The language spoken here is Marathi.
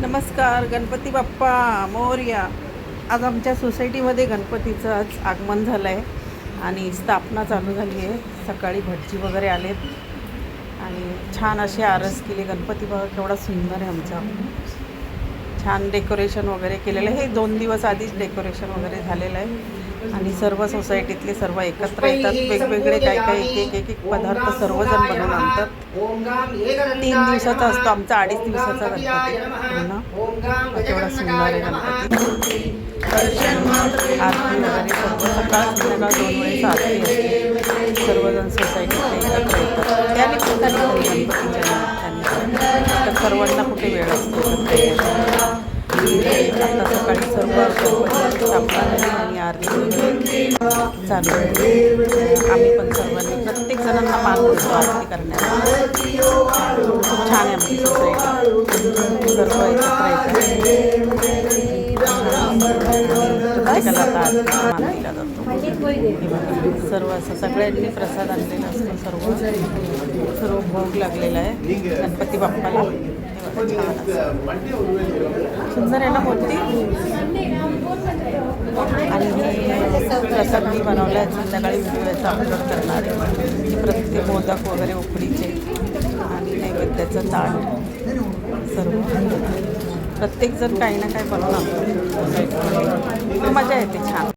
नमस्कार गणपती बाप्पा मोर्या. आज आमच्या सोसायटीमध्ये गणपतीचं आज आगमन झालं आहे आणि स्थापना चालू झाली आहे. सकाळी भटजी वगैरे आलेत आणि छान असे आरस केले. गणपती बाबा केवढा सुंदर आहे आमचा. छान डेकोरेशन वगैरे केलेलं आहे. हे दोन दिवस आधीच डेकोरेशन वगैरे झालेलं आहे. आणि सर्व सोसायटीतले सर्व एकत्र येतात. वेगवेगळे काय काय एक एक एक पदार्थ सर्वजण बनवून आणतात. तीन दिवसाचा असतो आमचा अडीच दिवसाचा गणपती. पूर्ण केवढा सुंदर आहे गणपती. आरती वगैरे सर्व सकाळ संध्याकाळ दोन वेळेस आरती असते. सर्वजण सोसायटीतले एकत्र येतात. त्या निमित्ताने गणपतीच्या निमित्ताने. तर सर्वांना कुठे वेळ असतो? सकाळी सर्व गणपतीची आणि चालू आम्ही पण सर्वांनी प्रत्येक जणांना मान देतो आरती करण्याला खूप छान आहे म्हणजे आमची सोसायटी सर्व प्रत्येकाला आता मान दिला जातो सर्व असं सगळ्यांनी प्रसाद आणलेला असतो. सर्व सर्व भोग लागलेला आहे. गणपती बाप्पाला. सुंदर आहे ना कोणती आणि हे प्रसाद मी बनवला आहे संध्याकाळी व्हिडिओ याचा अपलोड करणार. आहे प्रत्येक मोदक वगैरे उकडीचे. आणि नैवेद्याचं ताट. सर्व. प्रत्येकजण काही ना काही बनवून मजा येते छान.